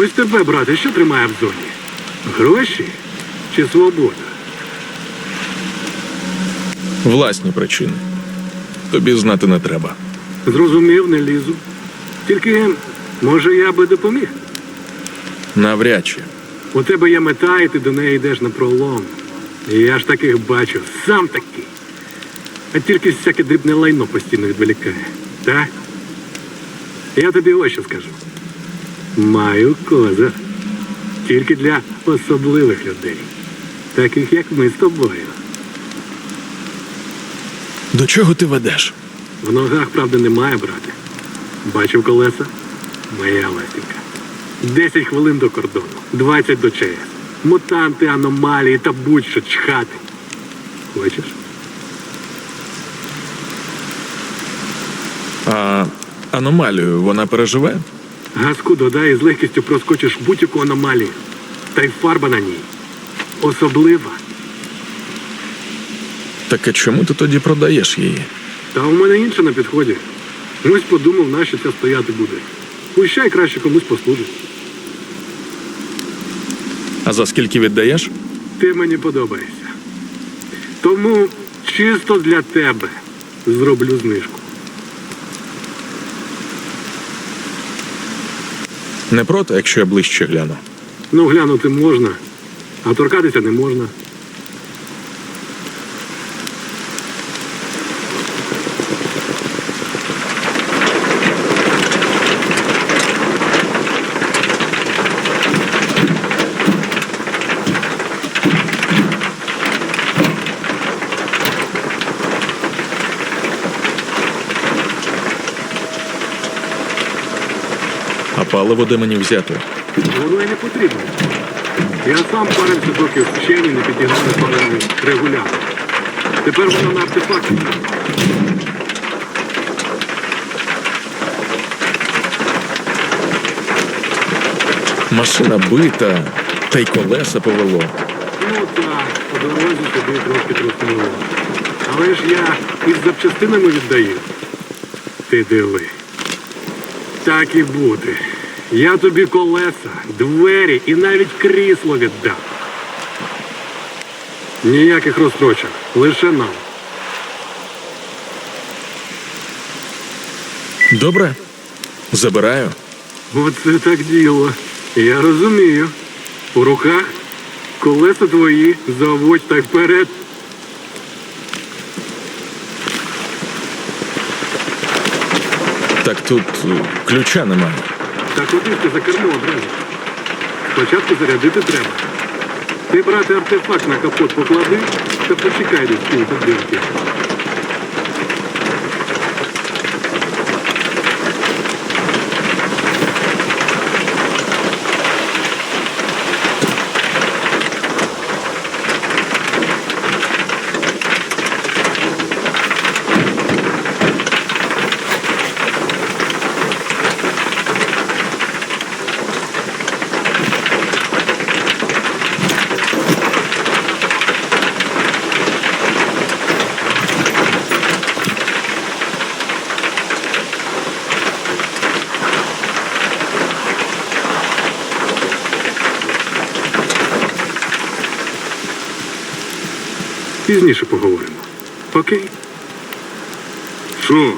Ось тебе, брате, що тримає в зоні? Гроші чи свобода? Власні причини. Тобі знати не треба. Зрозумів, не лізу. Тільки, може, я би допоміг. Навряд чи. У тебе є мета, і ти до неї йдеш на пролом. І я ж таких бачу, сам такий. А тільки всяке дрібне лайно постійно відволікає. Так? Я тобі ось що скажу. Маю козир. Тільки для особливих людей. Таких, як ми з тобою. До чого ти ведеш? В ногах, правда, немає, брате. Бачив колеса? Моя ластівка. Десять хвилин до кордону, 20 до ЧС. Мутанти, аномалії та будь-що чхати. Хочеш? А аномалію вона переживе? Газку додай і з легкістю проскочиш будь-яку аномалію. Та й фарба на ній. Особлива. Так а чому ти тоді продаєш її? Та у мене інше на підході. Ось подумав, на що це стояти буде. Пущай краще комусь послужить. А за скільки віддаєш? Ти мені подобаєшся. Тому чисто для тебе зроблю знижку. Не проти, якщо я ближче гляну. Ну, глянути можна, а торкатися не можна. Паливо де мені взяти? Воно і не потрібно. Я сам парився, доки вчені не підігнали паливний регулятор. Тепер воно на артефакті. Машина бита, та й колеса повело. Ну так, по дорозі тобі трошки труснуло. Але ж я із запчастинами віддаю. Ти диви. Так і бути. Я тобі колеса, двері і навіть крісло віддав. Ніяких розстрочок, лише нам. Добре? Забираю. Оце так діло. Я розумію. У руках колеса твої заводь так вперед. Так тут е, ключа немає. Так ж ти за кермо одразу. Спочатку зарядити треба. Ти, брате, артефакт на капот поклади та почекай цієї пів Пізніше поговоримо. Окей? Що?